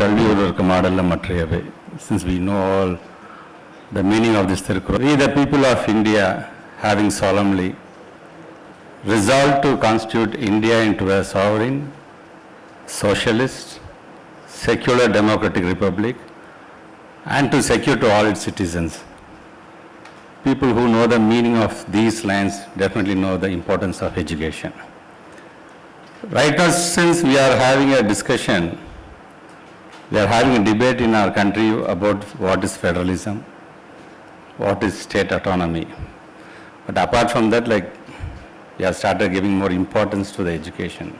கல்வி ஒருவருக்கு மாடல்ல மற்றையவை since we know all the meaning of this Tirukkural. We the people of India having solemnly resolved to constitute India into a sovereign, socialist, secular democratic republic and to secure to all its citizens. People who know the meaning of these lines definitely know the importance of education. Right now, since we are having a discussion, we are having a debate in our country about what is federalism, what is state autonomy. But apart from that, like, we have started giving more importance to the education.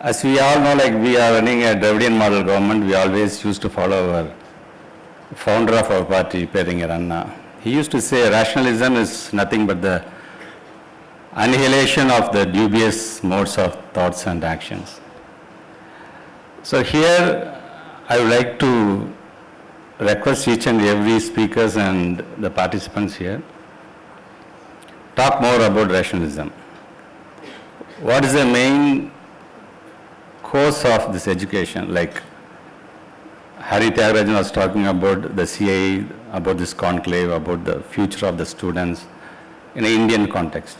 As we all know, like, we are running a Dravidian model government, we always used to follow our founder of our party, Peringar Anna. He used to say rationalism is nothing but the annihilation of the dubious modes of thoughts and actions. So here, I would like to request each and every speakers and the participants here, talk more about rationalism. What is the main course of this education? Like Hari Tyagarajan was talking about the CIA, about this conclave, about the future of the students in an Indian context.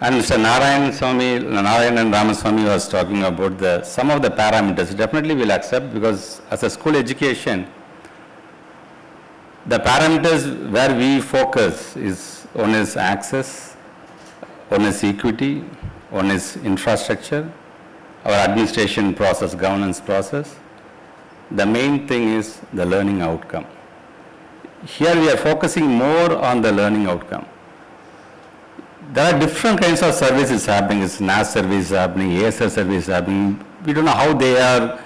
And Mr. Narayan Swami, Narayan and Ramaswamy was talking about the, some of the parameters, definitely we will accept because as a school education, the parameters where we focus is, one is access, one is equity, one is infrastructure, our administration process, governance process. The main thing is the learning outcome. Here we are focusing more on the learning outcome. There are different kinds of services happening, it's NAS service happening, ASR service happening. We don't know how they are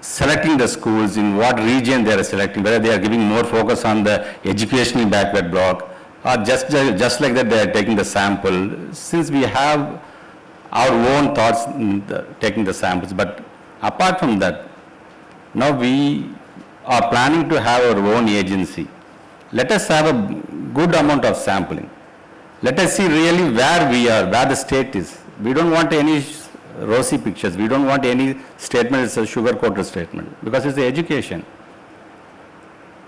selecting the schools, in what region they are selecting, whether they are giving more focus on the educational backward block, or just, just like that, they are taking the sample. Since we have our own thoughts in the- taking the samples, but apart from that, now we are planning to have our own agency. Let us have a good amount of sampling. Let us see really where we are, where the state is. We don't want any rosy pictures. We don't want any statement, it's a sugar-coated statement, because it's the education.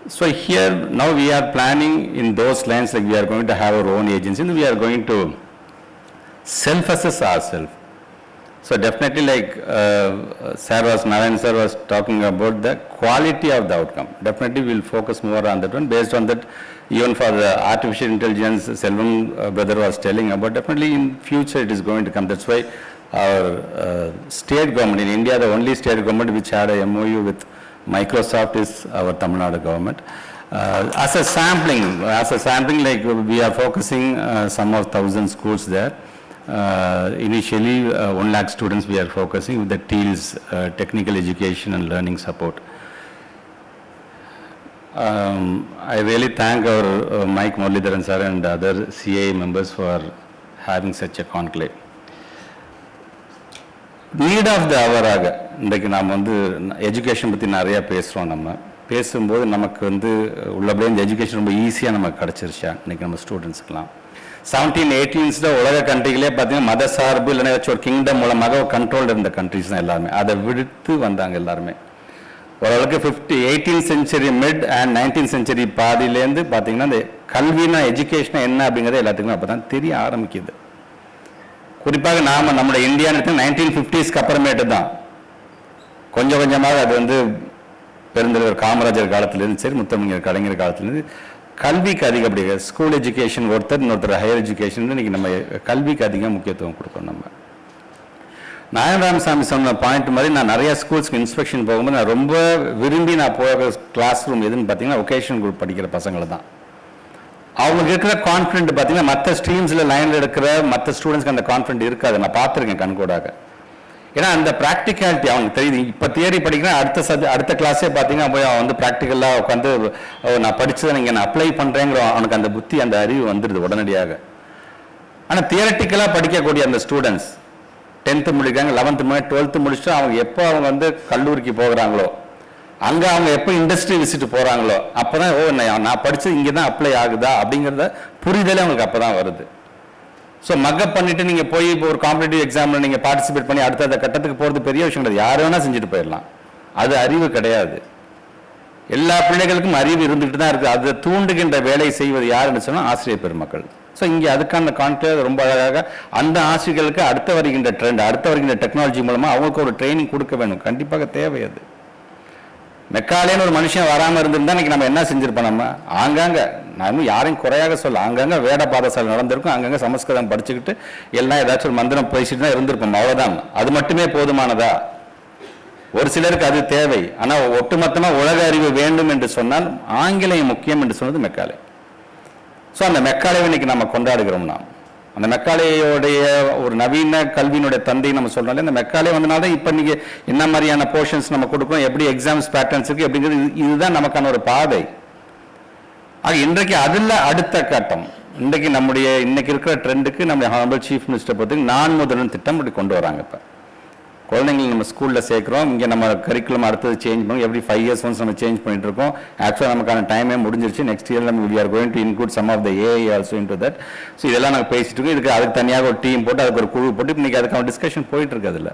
So here, now we are planning in those lines, like we are going to have our own agency, and we are going to self-assess ourselves. So definitely like uh, sir was, Narayan sir was talking about the quality of the outcome. Definitely we'll focus more on that one. Based on that, even for the artificial intelligence, Selvam uh, brother was telling about, definitely in future it is going to come. That's why our uh, state government, in India, the only state government which had a MOU with Microsoft is our Tamil Nadu government. Uh, As a sampling, as a sampling, like we are focusing uh, some of thousand schools there. Uh, Initially, uh, 1 lakh students we are focusing with the TEALS, uh, Technical Education and Learning Support. Um, I really thank our uh, Mike Muralidharan sir and other CA members for having such a conclave. Need of the அவராக இன்றைக்கு நாம் வந்து education பற்றி நிறையா பேசுகிறோம் நம்ம பேசும்போது நமக்கு வந்து உள்ளபடியே இந்த எஜுகேஷன் ரொம்ப ஈஸியாக நமக்கு கிடச்சிருச்சா? இன்றைக்கி நம்ம ஸ்டூடெண்ட்ஸ்க்கெலாம் செவன்டீன் எயிட்டீன்ஸில் உலக கண்ட்ரிகளே பார்த்தீங்கன்னா மத சார்பு இல்லைன்னா ஏதாச்சும் ஒரு கிங்டம் மூலமாக கண்ட்ரோல் இருந்த கண்ட்ரிஸ் தான் எல்லாருமே. அதை விடுத்து வந்தாங்க எல்லாருமே. ஓரளவுக்கு fifty eighteen century mid and nineteen century பாதியிலேருந்து பார்த்தீங்கன்னா இந்த கல்வினா எஜுகேஷனா என்ன அப்படிங்கிறது எல்லாத்துக்குமே அப்போ தான் தெரிய ஆரம்பிக்குது. குறிப்பாக நாம நம்மளோட இந்தியான்னு நைன்டீன் ஃபிஃப்டிஸ்க்கு அப்புறமேட்டு தான் கொஞ்சம் கொஞ்சமாக அது வந்து பெருந்தலைவர் காமராஜர் காலத்திலேருந்து சரி முத்தமிழர் கலைஞர் காலத்திலேருந்து கல்விக்கு அதிகம் அப்படி ஸ்கூல் எஜுகேஷன் ஒருத்தர் இன்னொருத்தர் ஹையர் எஜுகேஷன் இன்னைக்கு நம்ம கல்விக்கு அதிகம் முக்கியத்துவம் கொடுக்கணும் நம்ம. நாராயணராமசாமி சொன்ன பாயிண்ட் மாதிரி நான் நிறையா ஸ்கூல்ஸ்க்கு இன்ஸ்பெக்ஷன் போகும்போது நான் ரொம்ப விரும்பி நான் போகிற கிளாஸ் ரூம் எதுன்னு பார்த்தீங்கன்னா ஒகேஷன் குரூப் படிக்கிற பசங்களை தான். அவங்களுக்கு இருக்கிற கான்ஃபிடென்ட் பார்த்தீங்கன்னா மற்ற ஸ்ட்ரீம்ஸில் லைனில் இருக்கிற மற்ற ஸ்டூடெண்ட்ஸ்க்கு அந்த கான்ஃபிடென்ட் இருக்காது. நான் பார்த்துருக்கேன் கண்கூடாக. ஏன்னா அந்த ப்ராக்டிகாலிட்டி அவனுக்கு தெரியுது. இப்போ தியரி படிக்கிறேன் அடுத்த சப்ஜெக்ட் அடுத்த கிளாஸே பார்த்தீங்கன்னா போய் அவன் வந்து ப்ராக்டிக்கலாக உட்காந்து நான் படித்ததை நீங்கள் நான் அப்ளை பண்ணுறேங்கிற அவனுக்கு அந்த புத்தி அந்த அறிவு வந்துடுது உடனடியாக. ஆனால் தியரட்டிக்கலாக படிக்கக்கூடிய அந்த ஸ்டூடெண்ட்ஸ் டென்த்து முடிக்கிறாங்க லெவன்த்து முன்னாடி டுவெல்த்து முடிச்சுட்டு அவங்க எப்போ அவங்க வந்து கல்லூரிக்கு போகிறாங்களோ அங்கே அவங்க எப்போ இண்டஸ்ட்ரி விசிட் போகிறாங்களோ அப்போ தான் ஓ நான் நான் படித்தது இங்கே தான் அப்ளை ஆகுதா அப்படிங்கிறத புரிதலே அவங்களுக்கு அப்போ தான் வருது. ஸோ மக்கப் பண்ணிட்டு நீங்கள் போய் இப்போ ஒரு காம்படிட்டிவ் எக்ஸாமில் நீங்கள் பார்ட்டிசிபேட் பண்ணி அடுத்த கட்டத்துக்கு போகிறது பெரிய விஷயம் கிடையாது. யார் வேணால் செஞ்சுட்டு போயிடலாம். அது அறிவு கிடையாது. எல்லா பிள்ளைகளுக்கும் அறிவு இருந்துகிட்டு தான் இருக்குது அதை தூண்டுகின்ற வேலை செய்வது யாருன்னு சொன்னால் ஆசிரியர் பெருமக்கள். ஸோ இங்கே அதுக்கான கான்டெக்ட் ரொம்ப அழகாக அந்த ஆசிரியர்களுக்கு அடுத்த வருகின்ற ட்ரெண்ட் அடுத்த வருகின்ற டெக்னாலஜி மூலமாக அவங்களுக்கு ஒரு ட்ரைனிங் கொடுக்க வேணும். கண்டிப்பாக தேவை அது. மெக்காலேன்னு ஒரு மனுஷன் வராமல் இருந்திருந்தா இன்னைக்கு நம்ம என்ன செஞ்சுருப்போம் நம்ம? ஆங்காங்க. நான் இன்னும் யாரையும் குறையாக சொல்ல அங்கங்கே வேட பாதசாலை நடந்திருக்கும். அங்கங்கே சமஸ்கிருதம் படிச்சுக்கிட்டு எல்லாம் ஏதாச்சும் ஒரு மந்திரம் பேசிட்டு தான் இருந்திருப்போம். அவ்வளோதான் அது மட்டுமே போதுமானதா? ஒரு சிலருக்கு அது தேவை. ஆனால் ஒட்டுமொத்தமாக உலக அறிவு வேண்டும் என்று சொன்னால் ஆங்கிலம் முக்கியம் என்று சொன்னது மெக்காலே. ஸோ அந்த மெக்காலே இன்னைக்கு நம்ம கொண்டாடுகிறோம் நாம். அந்த மெக்காலேயோடைய ஒரு நவீன கல்வியினுடைய தந்தை நம்ம சொல்றோம்ல இந்த மெக்காலே வந்தனால தான் இப்போ நீங்கள் என்ன மாதிரியான போர்ஷன்ஸ் நம்ம கொடுக்குறோம் எப்படி எக்ஸாம்ஸ் பேட்டர்ன்ஸ் இருக்கு அப்படிங்கிறது இதுதான் நமக்கான ஒரு பாதை. அது இன்றைக்கு அதில் அடுத்த கட்டம். இன்றைக்கு நம்முடைய இன்னைக்கு இருக்கிற ட்ரெண்டுக்கு நம்முடைய ஹானபிள் சீஃப் மினிஸ்டர் பொறுத்து நான் முதலன் திட்டம் இப்படி கொண்டு வராங்க இப்போ. குழந்தைங்களை நம்ம ஸ்கூலில் சேர்க்குறோம். இங்கே நம்ம கரிக்குலம் அடுத்தது சேஞ்ச் பண்ணோம் எவ்ரி ஃபைவ் இயர்ஸ் ஒன்ஸ் நம்ம சேஞ்ச் பண்ணிட்டு இருக்கோம். ஆக்சுவலாக நமக்கான டைமே முடிஞ்சிருச்சு. நெக்ஸ்ட் இயர் நம்ம we are going to include some of the AI also into that so இதெல்லாம் நாங்கள் பேசிட்டு இருக்கோம். இதுக்கு அதுக்கு தனியாக ஒரு டீம் போட்டு அதுக்கு ஒரு குழு போட்டு இன்றைக்கி அதுக்கான டிஸ்கஷன் போயிட்டு இருக்கு அதில்.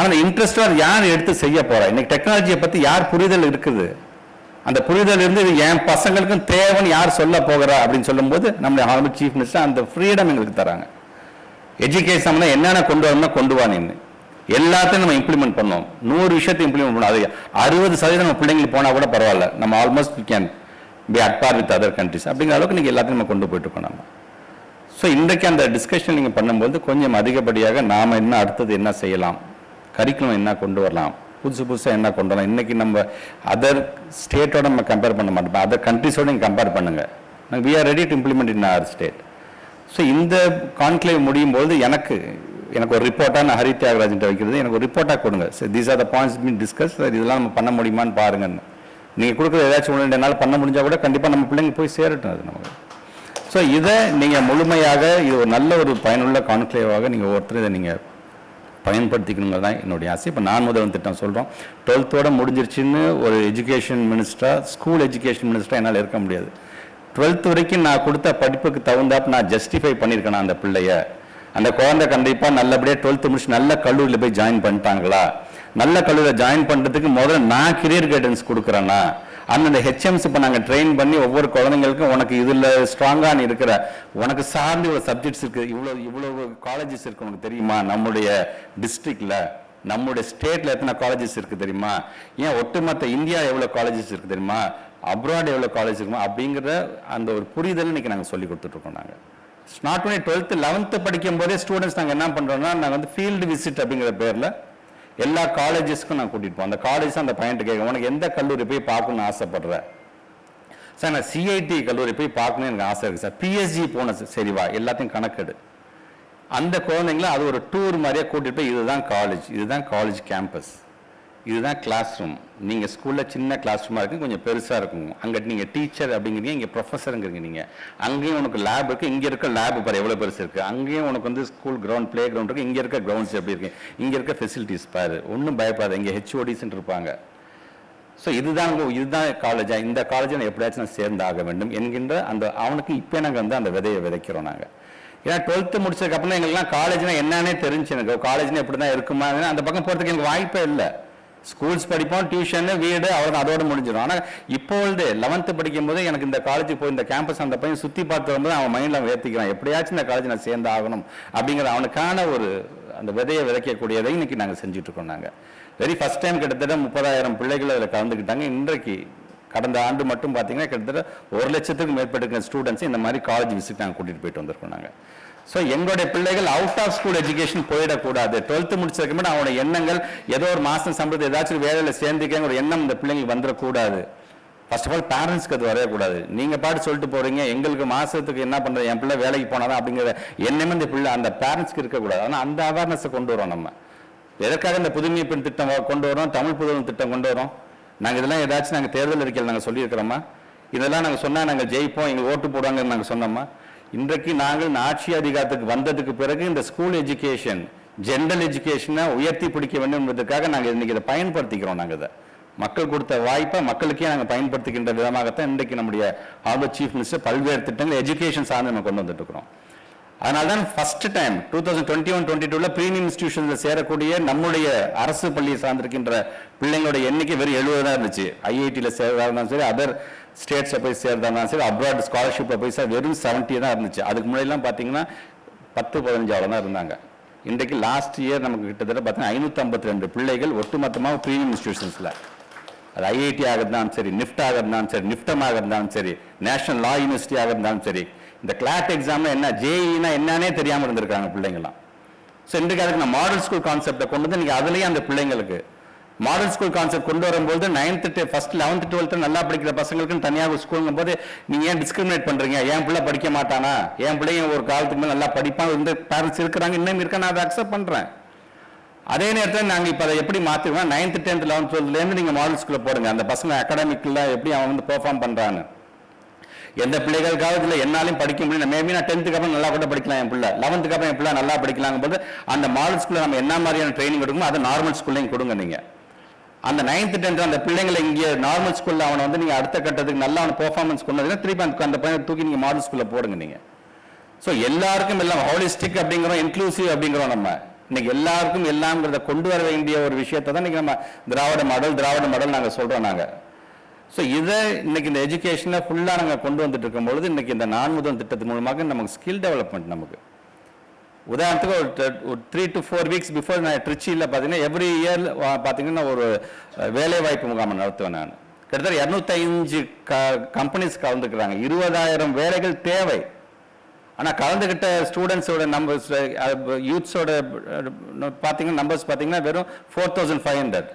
ஆனால் இன்ட்ரெஸ்டாக யார் எடுத்து செய்ய போகிறா இன்னைக்கு டெக்னாலஜியை பற்றி யார் புரிதல் இருக்குது? அந்த புரிதல் இருந்து இது என் பசங்களுக்கும் தேவைன்னு யார் சொல்ல போகிறா அப்படின்னு சொல்லும்போது நம்முடைய ஆர்மி சீஃப் மினிஸ்டர் அந்த ஃப்ரீடம் எங்களுக்கு தராங்க. எஜுகேஷன் என்னென்ன கொண்டு வரணும்னா கொண்டு வா நின்று எல்லாத்தையும் நம்ம இம்ப்ளிமெண்ட் பண்ணோம். நூறு விஷயத்தை இம்ப்ளிமெண்ட் பண்ணோம். அது அறுபது சதவீதம் நம்ம பிள்ளைங்களுக்கு போனால் கூட பரவாயில்ல. நம்ம almost can be at par with other countries அப்படிங்கிற அளவுக்கு நீங்கள் எல்லாத்தையும் நம்ம கொண்டு போயிட்டு இருக்கோம் நம்ம. ஸோ இன்றைக்கு அந்த டிஸ்கஷன் நீங்கள் பண்ணும்போது கொஞ்சம் அதிகப்படியாக நாம் என்ன அடுத்தது என்ன செய்யலாம்? கரிக்குலம் என்ன கொண்டு வரலாம்? புதுசு புதுசாக என்ன கொண்டு வரலாம். இன்றைக்கி நம்ம அதர் ஸ்டேட்டோட நம்ம கம்பேர் பண்ண மாட்டோம். அதர் கண்ட்ரிஸோட நீங்கள் கம்பேர் பண்ணுங்கள் நாங்கள் we are ready to implement in our state so இந்த கான்க்ளேவ் முடியும் போது எனக்கு எனக்கு ஒரு ரிப்போர்ட்டாக நான் ஹரி தியாகராஜன் வைக்கிறது. எனக்கு ஒரு ரிப்போர்ட்டாக கொடுங்க. Sir these are the points mean discuss இதெல்லாம் நம்ம பண்ண முடியுமான்னு பாருங்கன்னு. நீங்கள் கொடுக்குற ஏதாச்சும் ஒன்று ரெண்டு நாள் பண்ண முடிஞ்சால் கூட கண்டிப்பாக நம்ம பிள்ளைங்க போய் சேரட்டும் அது நமக்கு. ஸோ இதை நீங்கள் முழுமையாக இது ஒரு நல்ல ஒரு பயனுள்ள கான்க்ளேவாக நீங்கள் ஒருத்தர் இதை நீங்கள் பயன்படுத்திக்கணுங்கிறது தான் என்னுடைய ஆசை. இப்போ நான் முதல்வன் திட்டம் சொல்கிறோம் டுவெல்த்தோட முடிஞ்சிருச்சுன்னு ஒரு எஜுகேஷன் மினிஸ்டராக ஸ்கூல் எஜுகேஷன் மினிஸ்டராக என்னால் இருக்க முடியாது. டுவெல்த் வரைக்கும் நான் கொடுத்த படிப்புக்கு தகுந்தாப்பு நான் ஜஸ்டிஃபை பண்ணியிருக்கேனா அந்த பிள்ளைய? அந்த குழந்தை கண்டிப்பாக நல்லபடியாக டுவெல்த்து முடிச்சு நல்ல கல்லூரியில் போய் ஜாயின் பண்ணிட்டாங்களா? நல்ல கல்லூரியில் ஜாயின் பண்ணுறதுக்கு முதல்ல நான் கெரியர் கைடன்ஸ் கொடுக்குறேன்னா அந்தந்த ஹெச்எம்ஸ் இப்போ நாங்கள் ட்ரெயின் பண்ணி ஒவ்வொரு குழந்தைங்களுக்கும் உனக்கு இதில் ஸ்ட்ராங்காக நீ இருக்கிற உனக்கு சார்ந்து இவ்வளோ சப்ஜெக்ட்ஸ் இருக்குது இவ்வளோ இவ்வளோ காலேஜஸ் இருக்குது உனக்கு தெரியுமா? நம்முடைய டிஸ்ட்ரிக்டில் நம்முடைய ஸ்டேட்டில் எத்தனை காலேஜஸ் இருக்குது தெரியுமா? ஏன் ஒட்டுமொத்த இந்தியா எவ்வளோ காலேஜஸ் இருக்குது தெரியுமா? அப்ராட் எவ்வளோ காலேஜ் இருக்குமா? அப்படிங்கிற அந்த ஒரு புரிதல் இன்றைக்கி நாங்கள் சொல்லி கொடுத்துட்ருக்கோம் நாங்கள் நாட் ஒன்லி டுவெல்த்து லெவன்த்து படிக்கும் போதே ஸ்டூடெண்ட்ஸ் நாங்கள் என்ன பண்ணுறோம்னா நாங்கள் வந்து ஃபீல்டு விசிட் அப்படிங்கிற பேரில் எல்லா காலேஜஸ்க்கும் நான் கூட்டிகிட்டு போவோம் அந்த காலேஜ் அந்த பையன்ட்டு கேட்க உனக்கு எந்த கல்லூரி போய் பார்க்கணும்னு ஆசைப்படுற? சார் நான் சிஐடி கல்லூரி போய் பார்க்கணும்னு எனக்கு ஆசை இருக்குது சார். பிஎஸ்ஜி போன சரி. வா. எல்லாத்தையும் கணக்கெடு. அந்த குழந்தைங்கள அது ஒரு டூர் மாதிரியே கூட்டிட்டு போய் இதுதான் காலேஜ் இதுதான் காலேஜ் கேம்பஸ் இதுதான் கிளாஸ் ரூம் நீங்கள் ஸ்கூலில் சின்ன கிளாஸ் ரூமாக இருக்கும் கொஞ்சம் பெருசாக இருக்கும். அங்கே நீங்கள் டீச்சர் அப்படிங்கிறீங்க இங்கே ப்ரொஃபஸருங்கிறீங்க நீங்கள் அங்கேயும் உனக்கு லேப் இருக்குது இங்கே இருக்க லேப் பாரு எவ்வளோ பெருசு இருக்குது அங்கேயும் உனக்கு வந்து ஸ்கூல் கிரவுண்ட் ப்ளே கிரவுண்ட் இருக்குது இங்கே இருக்க கிரவுண்ட்ஸ் எப்படி இருக்கு. இங்கே இருக்க ஃபெசிலிட்டிஸ் பாரு. ஒன்றும் பயப்படாது இங்கே ஹெச்ஓடிஸ்ன்னு இருப்பாங்க. ஸோ இதுதான் இதுதான் காலேஜா இந்த காலேஜை நான் எப்படியாச்சும் நான் சேர்ந்து ஆக வேண்டும் என்கின்ற அந்த அவனுக்கு இப்போ நாங்கள் வந்து அந்த விதையை விதைக்கிறோம் நாங்கள் ஏன்னா டுவெல்த்து முடிச்சதுக்கப்புறம் எங்களுக்குலாம் காலேஜ்னா என்னன்னே தெரிஞ்சு எனக்கு. காலேஜ்னா எப்படி தான் இருக்குமா அந்த பக்கம் போகிறதுக்கு எனக்கு வாய்ப்பே இல்லை. ஸ்கூல்ஸ் படிப்போம் டியூஷனு வீடு அவ்வளோ அதோடு முடிஞ்சிடும். ஆனால் இப்பொழுது லெவன்த்து படிக்கும் போது எனக்கு இந்த காலேஜுக்கு போய் இந்த கேம்பஸ் அந்த பையன் சுற்றி பார்த்து வரும்போது அவன் மைண்டில் அவன் ஏற்றிக்கிறான் எப்படியாச்சும் இந்த காலேஜ் நான் சேர்ந்து ஆகணும் அப்படிங்கிற அவனுக்கான ஒரு அந்த விதையை விதைக்கக்கூடியதை இன்னைக்கு நாங்கள் செஞ்சுட்டு இருக்கோம் நாங்கள் வெரி ஃபர்ஸ்ட் டைம் கிட்டத்தட்ட முப்பதாயிரம் பிள்ளைகள் அதில் கலந்துக்கிட்டாங்க. இன்றைக்கு கடந்த ஆண்டு மட்டும் பார்த்தீங்கன்னா கிட்டத்தட்ட ஒரு லட்சத்துக்கு மேற்பட்ட ஸ்டூடெண்ட்ஸ் இந்த மாதிரி காலேஜ் விசிட் நாங்கள் கூட்டிகிட்டு போயிட்டு வந்திருக்கோம் நாங்கள் ஸோ எங்களுடைய பிள்ளைகள் அவுட் ஆஃப் ஸ்கூல் எஜுகேஷன் போயிடக்கூடாது. டுவெல்த்து முடிச்சதுக்கு அவனோட எண்ணங்கள் ஏதோ ஒரு மாதம் சம்பளத்தை ஏதாச்சும் வேலையில் சேர்ந்துக்கங்கிற ஒரு எண்ணம் இந்த பிள்ளைங்களுக்கு வந்துடக்கூடாது. ஃபர்ஸ்ட் ஆஃப் ஆல் பேரண்ட்ஸ்க்கு அது வரக்கூடாது நீங்கள் பாட்டு சொல்லிட்டு போகிறீங்க எங்களுக்கு மாதத்துக்கு என்ன பண்ணுறது என் பிள்ளை வேலைக்கு போனாலும் அப்படிங்கிற எண்ணமே இந்த பிள்ளை அந்த பேரண்ட்ஸ்க்கு இருக்கக்கூடாது. ஆனால் அந்த அவேர்னஸை கொண்டு வரோம் நம்ம. எதற்காக இந்த புதுமை பெண் திட்டம் கொண்டு வரோம் தமிழ் புதுமை திட்டம் கொண்டு வரோம்? நாங்கள் இதெல்லாம் ஏதாச்சும் நாங்கள் தேர்தல் அறிக்கையில் நாங்கள் சொல்லியிருக்கிறோமா இதெல்லாம் நாங்கள் சொன்னால் நாங்கள் ஜெயிப்போம் எங்களுக்கு ஓட்டு போடுவாங்கன்னு நாங்கள் சொன்னோமா இன்றைக்கு நாங்கள் ஆட்சி அதிகாரத்துக்கு வந்ததுக்கு பிறகு இந்த ஸ்கூல் எஜுகேஷன் ஜென்ரல் எஜுகேஷனை உயர்த்தி பிடிக்க வேண்டும் என்பதற்காக நாங்கள் இன்றைக்கி இதை பயன்படுத்திக்கிறோம் நாங்கள் இதை. மக்கள் கொடுத்த வாய்ப்பை மக்களுக்கே நாங்கள் பயன்படுத்துகின்ற விதமாகத்தான் இன்றைக்கு நம்முடைய ஆபர் சீஃப் மினிஸ்டர் பல்வேறு திட்டங்கள் எஜுகேஷன் சார்ந்து நம்ம கொண்டு வந்துட்டு இருக்கிறோம். அதனால தான் first time two thousand twenty one twenty டூவில் ப்ரீமியம் இன்ஸ்டியூஷனில் சேரக்கூடிய நம்முடைய அரசு பள்ளியை சார்ந்திருக்கின்ற பிள்ளைங்களோட எண்ணிக்கை வெறும் எழுபது தான் இருந்துச்சு. ஐஐடியில் சேர்றதா இருந்தாலும் சரி அதர் ஸ்டேட்ஸில் போய் சேர்றதா இருந்தாலும் சரி அப்ராட் ஸ்காலர்ஷிப்பில் போய் சார் வெறும் செவன்ட்டி தான் இருந்துச்சு. அதுக்கு முன்னாடிலாம் பார்த்தீங்கன்னா பத்து பதினஞ்சு அவ்வளோ தான் இருந்தாங்க. இன்றைக்கு லாஸ்ட் இயர் நமக்கு கிட்டத்தட்ட பார்த்தீங்கன்னா ஐநூற்றி ரெண்டு பிள்ளைகள் ஒட்டுமொத்தமாக ப்ரீமியம் இன்ஸ்டியூஷன்ஸில் அது ஐஐடி ஆக இருந்தாலும் சரி நிஃப்ட் ஆக இருந்தாலும் சரி நிஃப்டம் ஆக இருந்தாலும் சரி நேஷனல் லா யூனிவர்சிட்டி ஆக இருந்தாலும் சரி இந்த கிளாட் எக்ஸாம்ல என்ன ஜேஇனா என்னன்னே தெரியாமல் இருந்திருக்காங்க பிள்ளைங்களாம் ஸோ இன்றைக்கு அதுக்கு நான் மாடல் ஸ்கூல் கான்செப்டை கொண்டு வந்து நீங்கள் அதுலேயே அந்த பிள்ளைங்களுக்கு மாடல் ஸ்கூல் கான்செப்ட் கொண்டு வரும்போது நைன்த்து ஃபர்ஸ்ட் லெவன்த்து டுவெல்த்து நல்லா படிக்கிற பசங்களுக்குன்னு தனியாக ஸ்கூலுங்கும் போது நீங்கள் ஏன் டிஸ்கிரிமினேட் பண்ணுறீங்க என் பிள்ளை படிக்க மாட்டானா? என் பிள்ளைங்க ஒரு காலத்துக்கு மேலே நல்லா படிப்பான் இந்த பேரண்ட்ஸ் இருக்கிறாங்க இன்னும் இருக்க? நான் அதை அக்செப்ட் பண்ணுறேன் அதே நேரத்தில் நாங்கள் இப்போ அதை எப்படி மாற்றுவோம் நைன்த்து டென்த் லெவன்த் டுவெல்த்லேருந்து நீங்கள் மாடல் ஸ்கூலில் போடுங்க. அந்த பசங்க அகாடமிக்கில் எப்படி அவன் வந்து பெர்ஃபார்ம் பண்ணுறான்னு எந்த பிள்ளைகளுக்காவது இல்லை என்னாலையும் படிக்க முடியும் மேபி நான் டென்த்துக்கு அப்புறம் நல்லா கூட படிக்கலாம் என் பிள்ளை. லெவன்த்துக்கு அப்புறம் என் பிள்ளை நல்லா படிக்கலாங்க போது அந்த மாடல் ஸ்கூலில் நம்ம என்ன மாதிரியான ட்ரைனிங் கொடுக்கணும் அதை நார்மல் ஸ்கூல்லையும் கொடுங்க நீங்கள் அந்த நைன்த் டென்த் அந்த பிள்ளைங்களை இங்கே நார்மல் ஸ்கூலில் அவனை வந்து நீங்கள் அடுத்த கட்டத்துக்கு நல்லா அவனை பெர்ஃபார்மன்ஸ் கொண்டு வந்து திருப்பி அந்த அந்த பையனை தூக்கி நீங்கள் மாடல் ஸ்கூலில் போடுங்க நீங்கள் ஸோ எல்லாருக்கும் எல்லாம் ஹோலிஸ்டிக் அப்படிங்கிறோம் இன்க்ளூசிவ் அப்படிங்கிறோம் நம்ம. இன்னைக்கு எல்லாருக்கும் எல்லாம்ங்கிறத கொண்டு வர வேண்டிய ஒரு விஷயத்தை தான் இன்னைக்கு நம்ம திராவிட மாடல் திராவிட மாடல் நாங்கள் சொல்கிறோம் நாங்கள் ஸோ இதை இன்னைக்கு இந்த எஜுகேஷனை ஃபுல்லாக நாங்கள் கொண்டு வந்துட்டு இருக்கும்பொழுது இன்னைக்கு இந்த நான் முதல் திட்டத்தின் மூலமாக நமக்கு ஸ்கில் டெவலப்மெண்ட் நமக்கு. உதாரணத்துக்கு ஒரு three to four weeks before நான் ட்ரிச்சியில் பார்த்தீங்கன்னா எவ்ரி இயர் பார்த்தீங்கன்னா ஒரு வேலைவாய்ப்பு முகாம் நடத்துவேன் நான். கிட்டத்தட்ட இரநூத்தஞ்சு க கம்பெனிஸ் கலந்துக்கிறாங்க. இருபதாயிரம் வேலைகள் தேவை. ஆனால் கலந்துக்கிட்ட ஸ்டூடெண்ட்ஸோட நம்பர்ஸ் யூத்ஸோட பார்த்தீங்கன்னா நம்பர்ஸ் பார்த்தீங்கன்னா வெறும் ஃபோர் தௌசண்ட் ஃபைவ் ஹண்ட்ரட்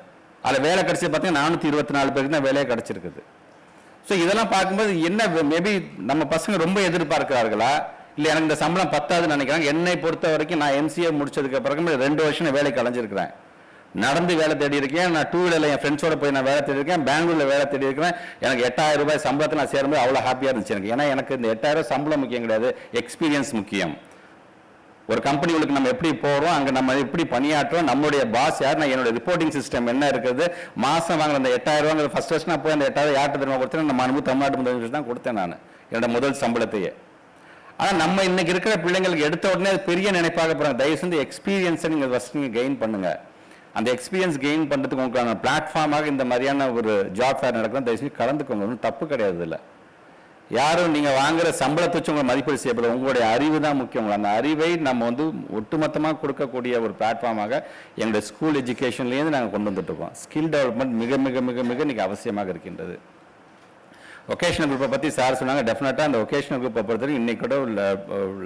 அதில் வேலை கிடச்சி பார்த்தீங்கன்னா நானூற்றி இருபத்தி நாலு பேருக்கு தான் வேலையே கிடச்சிருக்குது. ஸோ இதெல்லாம் பார்க்கும்போது என்ன மேபி நம்ம பசங்க ரொம்ப எதிர்பார்க்கிறார்களா? இல்லை எனக்கு இந்த சம்பளம் பத்தாதுன்னு நினைக்கிறாங்க. என்னை பொறுத்த வரைக்கும் நான் எம்சிஏ முடிச்சதுக்கு அப்புறம் ரெண்டு வருஷம் வேலைக்கு அலைஞ்சிருக்கிறேன். நடந்து வேலை தேடி இருக்கேன். நான் டூ வீலரில் என் ஃப்ரெண்ட்ஸோட போய் நான் வேலை தேடி இருக்கேன். பெங்களூரில் வேலை தேடி இருக்கிறேன் எனக்கு எட்டாயிரம் ரூபாய் சம்பளத்தை நான் சேரும்போது அவ்வளோ ஹாப்பியாக இருந்துச்சு எனக்கு. ஏன்னா எனக்கு இந்த எட்டாயிரம் ரூபாய் சம்பளம் முக்கியம் கிடையாது. எக்ஸ்பீரியன்ஸ் முக்கியம். ஒரு கம்பெனிகளுக்கு நம்ம எப்படி போகிறோம் அங்கே நம்ம எப்படி பணியாற்றுறோம் நம்மளுடைய பாஸ் யார் நான் என்னோட ரிப்போர்ட்டிங் சிஸ்டம் என்ன இருக்குது? மாதம் வாங்குற அந்த எட்டாயிரம் ரூபாங்கிற ஃபர்ஸ்ட் நான் போய் அந்த எட்டாயிரம் யார்கிட்ட திரும்ப கொடுத்தேன்? நம்ம அனுபவம் தமிழ்நாட்டு முதலமைச்சர் தான் கொடுத்தேன் நான். என்னோட முதல் சம்பளத்தையே. ஆனால் நம்ம இன்னைக்கு இருக்கிற பிள்ளைங்களுக்கு எடுத்த உடனே அது பெரிய நினைப்பாக போகிறாங்க தயவு செஞ்சு எக்ஸ்பீரியன்ஸை நீங்கள் ஃபஸ்ட் நீங்கள் கெயின் பண்ணுங்கள் அந்த எக்ஸ்பீரியன்ஸ் கெயின் பண்ணுறதுக்கு உங்களுக்கான பிளாட்ஃபார்மாக இந்த மாதிரியான ஒரு ஜாப் ஃபேர் நடக்கும் தயவு செஞ்சு கலந்துக்கோங்க. ஒன்றும் தப்பு கிடையாது இல்லை யாரும் நீங்கள் வாங்குற சம்பளத்தை வச்சு உங்களை மதிப்பீடு செய்யப்படும் உங்களுடைய அறிவு தான் முக்கியம். அந்த அறிவை நம்ம வந்து ஒட்டுமொத்தமாக கொடுக்கக்கூடிய ஒரு பிளாட்ஃபார்மாக எங்களுடைய ஸ்கூல் எஜுகேஷன்லேருந்து நாங்கள் கொண்டு வந்துட்டு இருக்கோம். ஸ்கில் டெவலப்மெண்ட் மிக மிக மிக மிக இன்றைக்கி அவசியமாக இருக்கின்றது. ஒகேஷனல் குரூப்பை பற்றி சார் சொன்னாங்க. டெஃபினட்டாக அந்த ஒகேஷனல் குரூப்பை பொறுத்தவரைக்கும் இன்னைக்கு கூட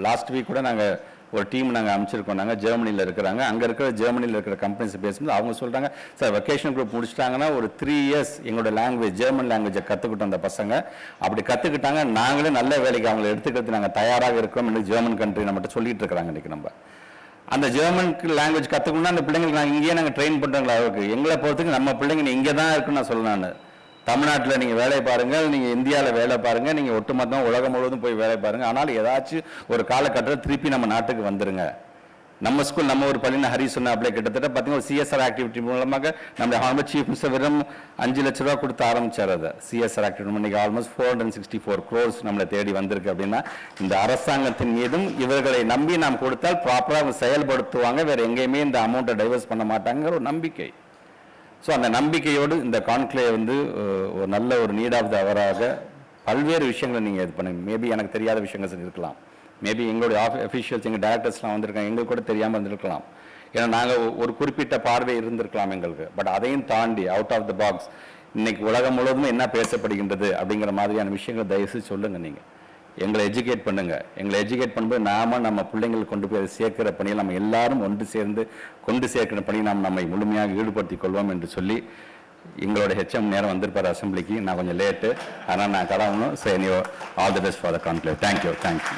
லாஸ்ட் வீக் கூட நாங்கள் ஒரு டீம் நாங்கள் அமைச்சிருக்கோம் நாங்கள் ஜெர்மனியில் இருக்கிறாங்க. அங்கே இருக்கிற ஜெர்மனியில் இருக்கிற கம்பெனிஸ் பேசும்போது அவங்க சொல்கிறாங்க சார் வெக்கேஷன் குரூப் முடிச்சிட்டாங்கன்னா ஒரு த்ரீ இயர்ஸ் எங்களோட லாங்குவேஜ் ஜெர்மன் லாங்குவேஜை கற்றுக்கிட்டோம் அந்த பசங்க. அப்படி கற்றுக்கிட்டாங்க நாங்களே நல்ல வேலைக்கு அவங்களை எடுத்துக்கிறது நாங்கள் தயாராக இருக்கிறோம் என்று ஜெர்மன் கண்ட்ரி நம்மகிட்ட சொல்லிட்டு இருக்கிறாங்க இன்றைக்கி நம்ம. அந்த ஜெர்மன் லாங்குவேஜ் கற்றுக்கணும்னா அந்த பிள்ளைங்களுக்கு நாங்கள் இங்கேயே நாங்கள் ட்ரெயின் பண்ணுறோங்களா அவருக்கு எங்களை பொறுத்துக்கு நம்ம பிள்ளைங்க இங்கே தான் இருக்குன்னு நான் சொல்லணும் தமிழ்நாட்டில் நீங்கள் வேலை பாருங்கள் நீங்கள் இந்தியாவில் வேலை பாருங்கள் நீங்கள் ஒட்டுமொத்தமாக உலகம் முழுவதும் போய் வேலை பாருங்கள் ஆனால் ஏதாச்சும் ஒரு காலகட்டத்தில் திருப்பி நம்ம நாட்டுக்கு வந்துருங்க. நம்ம ஸ்கூல் நம்ம ஒரு பள்ளின ஹரி சொன்னாப்ல கிட்டத்தட்ட பார்த்தீங்கன்னா ஒரு சிஎஸ்ஆர் ஆக்டிவிட்டி மூலமாக நம்ம ஆல்மோஸ்ட் சீஃப் மினிஸ்டர் வெறும் அஞ்சு லட்ச ரூபா கொடுத்து ஆரம்பிச்சார் அதை. சிஎஸ்ஆர் ஆக்டிவிட்டி இன்னைக்கு almost four hundred sixty four crores நம்மளை தேடி வந்திருக்கு அப்படின்னா இந்த அரசாங்கத்தின் மீதும் இவர்களை நம்பி நாம் கொடுத்தால் ப்ராப்பராக அவங்க செயல்படுத்துவாங்க. வேறு எங்கேயுமே இந்த அமௌண்ட்டை டைவர்ஸ் பண்ண மாட்டாங்கிற ஒரு நம்பிக்கை. ஸோ அந்த நம்பிக்கையோடு இந்த கான்க்ளே வந்து ஒரு நல்ல ஒரு நீட் ஆஃப் த அவராக பல்வேறு விஷயங்களை நீங்கள் இது பண்ணுங்க மேபி எனக்கு தெரியாத விஷயங்கள் இருக்கலாம். மேபி எங்களுடைய அஃபிஷியல்ஸ் எங்கள் டேரக்டர்ஸ்லாம் வந்திருக்காங்க எங்களுக்கு கூட தெரியாமல் இருந்திருக்கலாம். ஏன்னா நாங்கள் ஒரு குறிப்பிட்ட பார்வை இருந்திருக்கலாம் எங்களுக்கு. பட் அதையும் தாண்டி அவுட் ஆஃப் த பாக்ஸ் இன்னைக்கு உலகம் முழுவதும் என்ன பேசப்படுகின்றது அப்படிங்கிற மாதிரியான விஷயங்களை தயவுசெய்து சொல்லுங்கள் நீங்கள் எங்களை எஜுகேட் பண்ணுங்க. எங்களை எஜுகேட் பண்ணும்போது நாம நம்ம பிள்ளைங்களுக்கு கொண்டு போய் அதை சேர்க்கிற பணியை நம்ம எல்லாரும் ஒன்று சேர்ந்து கொண்டு சேர்க்கிற பணியை நாம் நம்மை முழுமையாக ஈடுபடுத்திக் கொள்வோம் என்று சொல்லி எங்களோட ஹெச்எம் நேரம் வந்திருப்பார் அசம்பிளிக்கு நான் கொஞ்சம் லேட்டு ஆனால் நான் கடவுணும் சரி all the best for the conclave thank you thank you